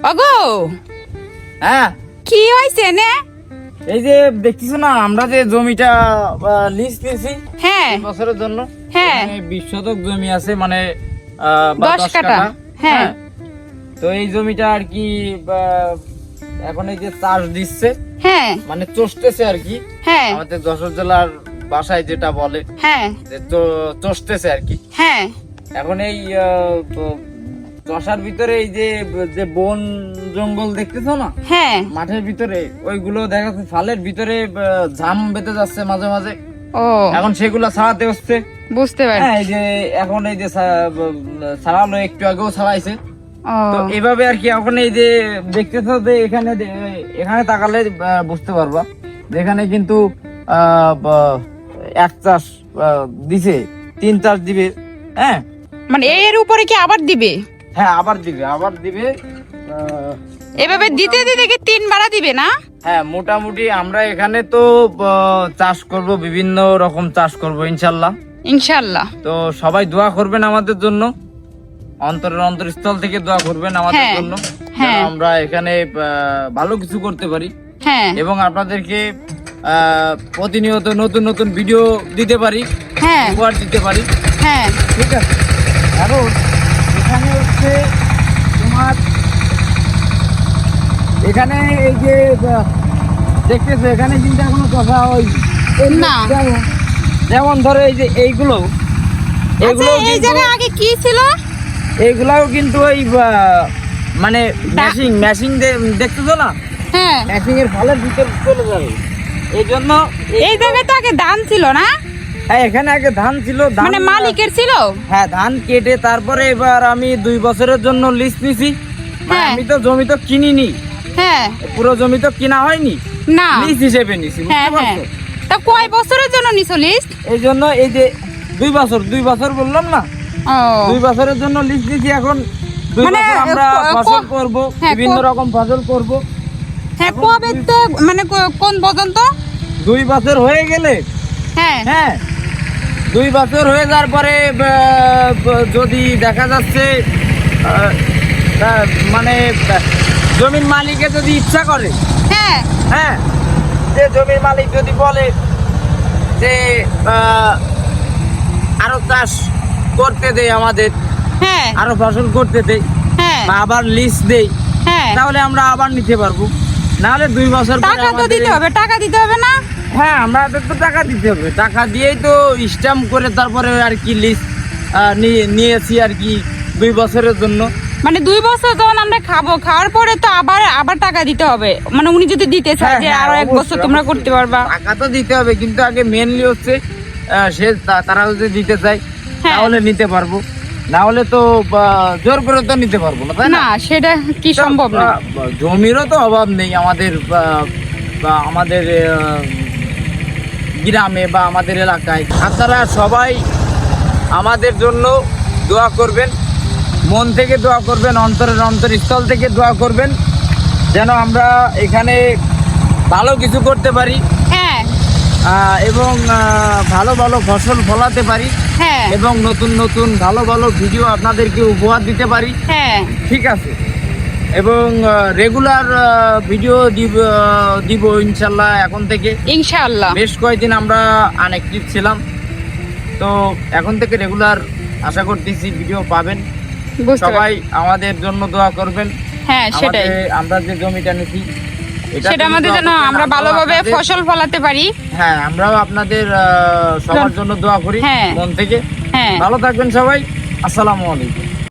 ওগো হ্যাঁ? কি হয়েছে নে? এই যে দেখতেছো না আমরা যে জমিটা লিজ পেয়েছি হ্যাঁ। বছরের জন্য হ্যাঁ। বিশ শতক জমি আছে মানে দশ কাঠা, হ্যাঁ। তো এই জমিটা আর কি এখন এই যে চাষ দিচ্ছে হ্যাঁ। মানে চষতেছে আর কি। হ্যাঁ। আমাদের যশোর জেলার ভাষায় যেটা বলে হ্যাঁ। যে চষতেছে আর কি। হ্যাঁ। এখন এই চষার ভিতরে এই যে যে বন জঙ্গল দেখতেছো না? হ্যাঁ। মাঠের ভিতরে ওইগুলো দেখা যাচ্ছে ফালের ভিতরে ঝাম বেঁধে যাচ্ছে মাঝে মাঝে। ও। এখন সেগুলো ছাড়াতে হচ্ছে। বুঝতে হ্যাঁ এই যে এখন এই যে ছাড়ালো একটু আগেও ছাড়াইছে। তো এভাবে আর কি এখন এই যে দেখতেছো যে এখানে এখানে তাকালে বুঝতে পারবা যে এখানে কিন্তু এক চাষ দিছে তিন চাষ দিবে। হ্যাঁ। মানে এর উপরে কি আবার দিবে? হ্যাঁ আবার দিবে আবার দিবে এভাবে দিতে দিতে কি তিন বাড়া দিবে না? হ্যাঁ মোটামুটি আমরা এখানে তো চাষ করব বিভিন্ন রকম চাষ করব ইনশাল্লাহ। ইনশাল্লাহ। তো সবাই দোয়া করবেন আমাদের জন্য। অন্তরের অন্তরস্থল থেকে দোয়া করবেন আমাদের হ্যাঁ, জন্য হ্যাঁ। আমরা এখানে ভালো কিছু করতে পারি। হ্যাঁ। এবং আপনাদেরকে প্রতিনিয়ত নতুন নতুন ভিডিও দিতে পারি হ্যাঁ। উপহার দিতে পারি। হ্যাঁ। ঠিক আছে? এখানে হচ্ছে তোমার এখানে এই যে দেখতেছো এখানে কিন্তু এখনও কথা ওই না। যেমন ধরো এই যে এইগুলো আচ্ছা এগুলো এই জায়গায় আগে কি ছিল? এইগুলাও কিন্তু ওই মানে ম্যাশিং ম্যাশিং দেখতেছো না? হ্যাঁ। ম্যাশিং এর ফালের ভিতর চলে যাবে। এই জন্য এই জায়গায় তো আগে ধান ছিল না? হ্যাঁ এখানে আগে ধান ছিল ধান মানে মালিকের ছিল? হ্যাঁ ধান কেটে তারপরে এবার আমি দুই বছরের জন্য লিস্ট নিছি। মানে হ্যাঁ। আমি তো জমি তো কিনিনি। হ্যাঁ। পুরো জমি তো কিনা হয়নি? না। লিজ হিসেবে নিছি হ্যাঁ হ্যাঁ। তা কয় বছরের জন্য নিছো লিস্ট এই জন্য এই যে দুই বছর দুই বছর বললাম না? দুই বছরের জন্য লিস্ট নিছি এখন দুই মানে, বছর আমরা ফসল করব বিভিন্ন রকম ফসল করব। হ্যাঁ কবে মানে কোন পর্যন্ত? দুই বছর হয়ে গেলে? হ্যাঁ। হ্যাঁ। দুই বছর হয়ে যাওয়ার পরে যদি দেখা যাচ্ছে মানে জমির মালিকে যদি ইচ্ছা করে হ্যাঁ। হ্যাঁ যে জমির মালিক যদি বলে যে আরও চাষ করতে দেয় আমাদের হ্যাঁ। আরও ফসল করতে দেয় হ্যাঁ। আবার লিস্ট দেই হ্যাঁ। তাহলে আমরা আবার নিতে পারব। নাহলে দুই বছর টাকা তো দিতে হবে টাকা দিতে হবে না? হ্যাঁ আমাদের তো টাকা দিতে হবে। টাকা দিয়েই তো স্ট্যাম্প করে তারপরে আর কি লিস্ট নিয়েছি আর কি দুই বছরের জন্য। মানে দুই বছর যখন আমরা খাব খাওয়ার পরে তো আবার আবার টাকা দিতে হবে। মানে উনি যদি দিতে চায় হ্যাঁ, যে হ্যাঁ, আরও এক বছর তোমরা করতে পারবা। টাকা তো দিতে হবে কিন্তু আগে মেনলি হচ্ছে সে তারা যদি দিতে চায় হ্যাঁ। তাহলে নিতে পারব। না হলে তো জোর করে তো নিতে পারব না তাই না? সেটা কি সম্ভব না। জমিরও তো অভাব নেই আমাদের আমাদের গ্রামে বা আমাদের এলাকায়। আপনারা সবাই আমাদের জন্য দোয়া করবেন। মন থেকে দোয়া করবেন অন্তরের অন্তরস্থল থেকে দোয়া করবেন যেন আমরা এখানে ভালো কিছু করতে পারি হ্যাঁ। এবং ভালো ভালো ফসল ফলাতে পারি হ্যাঁ। এবং নতুন নতুন ভালো ভালো ভিডিও আপনাদেরকে উপহার দিতে পারি। হ্যাঁ। ঠিক আছে। এবং রেগুলার ভিডিও দিব দিব ইনশাল্লাহ এখন থেকে। ইনশাল্লাহ বেশ কয়েকদিন আমরা আনএক্টিভ ছিলাম। তো এখন থেকে রেগুলার আশা করতেছি ভিডিও পাবেন। সবাই আমাদের জন্য দোয়া করবেন। হ্যাঁ সেটাই। আমরা যে জমিটা নিছি সেটা আমাদের জন্য আমরা ভালোভাবে ফসল ফলাতে পারি। হ্যাঁ আমরাও আপনাদের আহ, সবার জন্য দোয়া করি হ্যাঁ। মন থেকে। হ্যাঁ। ভালো থাকবেন সবাই। আসসালামু আলাইকুম।